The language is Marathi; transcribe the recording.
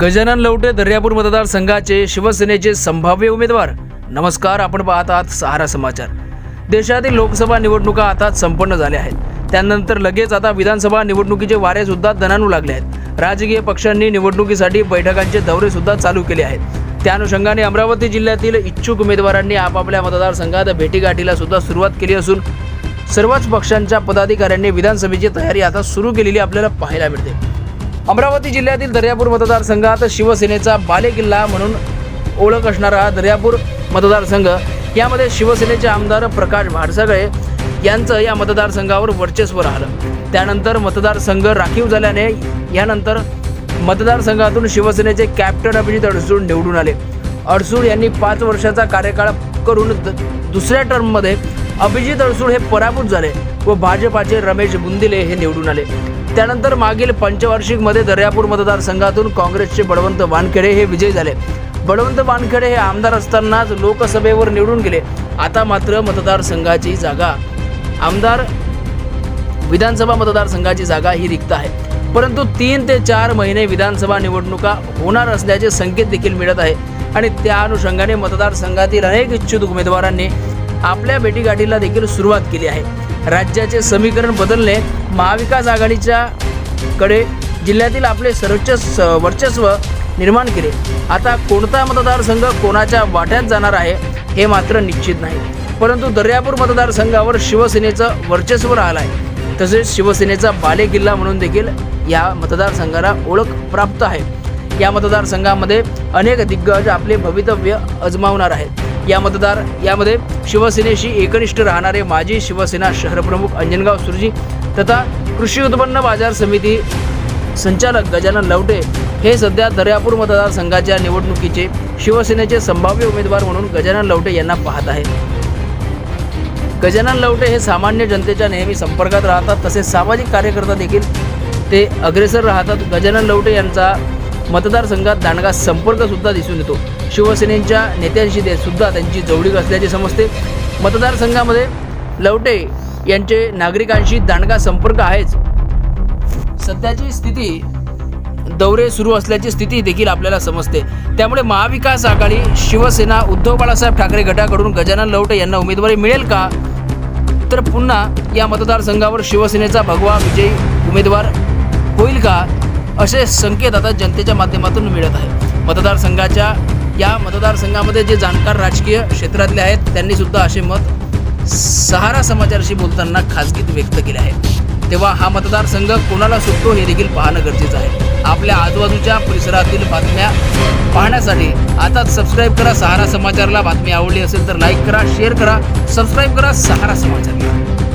गजानन लवटे दर्यापूर मतदारसंघाचे शिवसेनेचे संभाव्य उमेदवार. नमस्कार आपण पाहत आहात सहारा समाचार. देशातील लोकसभा निवडणुका आता संपन्न झाल्या आहेत. त्यानंतर लगेच आता विधानसभा निवडणुकीचे वारे सुद्धा दणानू लागले आहेत. राजकीय पक्षांनी निवडणुकीसाठी बैठकांचे दौरे सुद्धा चालू केले आहेत. त्या अनुषंगाने अमरावती जिल्ह्यातील इच्छुक उमेदवारांनी आपापल्या मतदारसंघात भेटीगाठीला सुद्धा सुरुवात केली असून सर्वच पक्षांच्या पदाधिकाऱ्यांनी विधानसभेची तयारी आता सुरू केलेली आपल्याला पाहायला मिळते. अमरावती जिल्ह्यातील दर्यापूर मतदारसंघात शिवसेनेचा बालेकिल्ला म्हणून ओळख असणारा दर्यापूर मतदारसंघ यामध्ये शिवसेनेचे आमदार प्रकाश भाडसगळे यांचं या मतदारसंघावर वर्चस्व राहिलं. त्यानंतर मतदारसंघ राखीव झाल्याने यानंतर मतदारसंघातून शिवसेनेचे कॅप्टन अभिजित अडसूळ निवडून आले. अडसूळ यांनी पाच वर्षाचा कार्यकाळ करून द- दुसऱ्या टर्ममध्ये अभिजित अडसूळ हे पराभूत झाले व भाजपाचे रमेश बुंदिले हे निवडून आले. त्यानंतर मागील पंचवार्षिकमध्ये दर्यापूर मतदारसंघातून काँग्रेसचे बळवंत वानखेडे हे विजयी झाले. बळवंत वानखेडे हे आमदार असतानाच लोकसभेवर निवडून गेले. आता मात्र मतदारसंघाची जागा आमदार विधानसभा मतदारसंघाची जागा ही रिक्त आहे. परंतु तीन ते चार महिने विधानसभा निवडणुका होणार असल्याचे संकेत देखील मिळत आहे. आणि त्या अनुषंगाने मतदारसंघातील अनेक इच्छुक उमेदवारांनी आपल्या भेटीगाठीला देखील सुरुवात केली आहे. राज्याचे समीकरण बदलणे महाविकास आघाडीच्या कडे जिल्ह्यातील आपले सर्वोच्च स- वर्चस्व निर्माण केले. आता कोणता मतदारसंघ कोणाच्या वाट्यात जाणार आहे हे मात्र निश्चित नाही. परंतु दर्यापूर मतदारसंघावर शिवसेनेचं वर्चस्व राहिलं आहे तसेच शिवसेनेचा बालेकिल्ला म्हणून देखील या मतदारसंघाला ओळख प्राप्त आहे. या मतदारसंघामध्ये अनेक दिग्गज आपले भवितव्य अजमावणार आहेत. या मतदार यामध्ये शिवसेनेशी एकनिष्ठ राहणारे माजी शिवसेना शहरप्रमुख अंजनगाव सुरजी तथा कृषी उत्पन्न बाजार समिती संचालक गजानन लवटे हे सध्या दर्यापूर मतदारसंघाच्या निवडणुकीचे शिवसेनेचे संभाव्य उमेदवार म्हणून गजानन लवटे यांना पाहत आहे गजानन लवटे हे सामान्य जनतेच्या नेहमी संपर्कात राहतात तसेच सामाजिक कार्यकर्ता देखील ते अग्रेसर राहतात. गजानन लवटे यांचा मतदारसंघात दांडगा संपर्क सुद्धा दिसून येतो. शिवसेनेच्या नेत्यांशी ते सुद्धा त्यांची जवळीक असल्याचे समजते. मतदारसंघामध्ये लवटे यांचे नागरिकांशी दांडगा संपर्क आहेच. सध्याची स्थिती दौरे सुरू असल्याची स्थिती देखील आपल्याला समजते. त्यामुळे महाविकास आघाडी शिवसेना उद्धव बाळासाहेब ठाकरे गटाकडून गजानन लवटे यांना उमेदवारी मिळेल का? तर पुन्हा या मतदारसंघावर शिवसेनेचा भगवा विजयी उमेदवार होईल का? असे संकेत आता जनतेच्या माध्यमातून मिळत आहे मतदारसंघाच्या या मतदारसंघामध्ये जे जाणकार राजकीय क्षेत्रातले आहेत त्यांनी सुद्धा असे मत सहारा समाचारशी बोलताना खासगीत व्यक्त केले आहे तेव्हा हा मतदारसंघ कोणाला सुटतो हे देखील पाहणं गरजेचं आहे. आपल्या आजूबाजूच्या परिसरातील बातम्या पाहण्यासाठी आताच सबस्क्राईब करा सहारा समाचारला. बातमी आवडली असेल तर लाईक करा शेअर करा सबस्क्राईब करा सहारा समाचारला.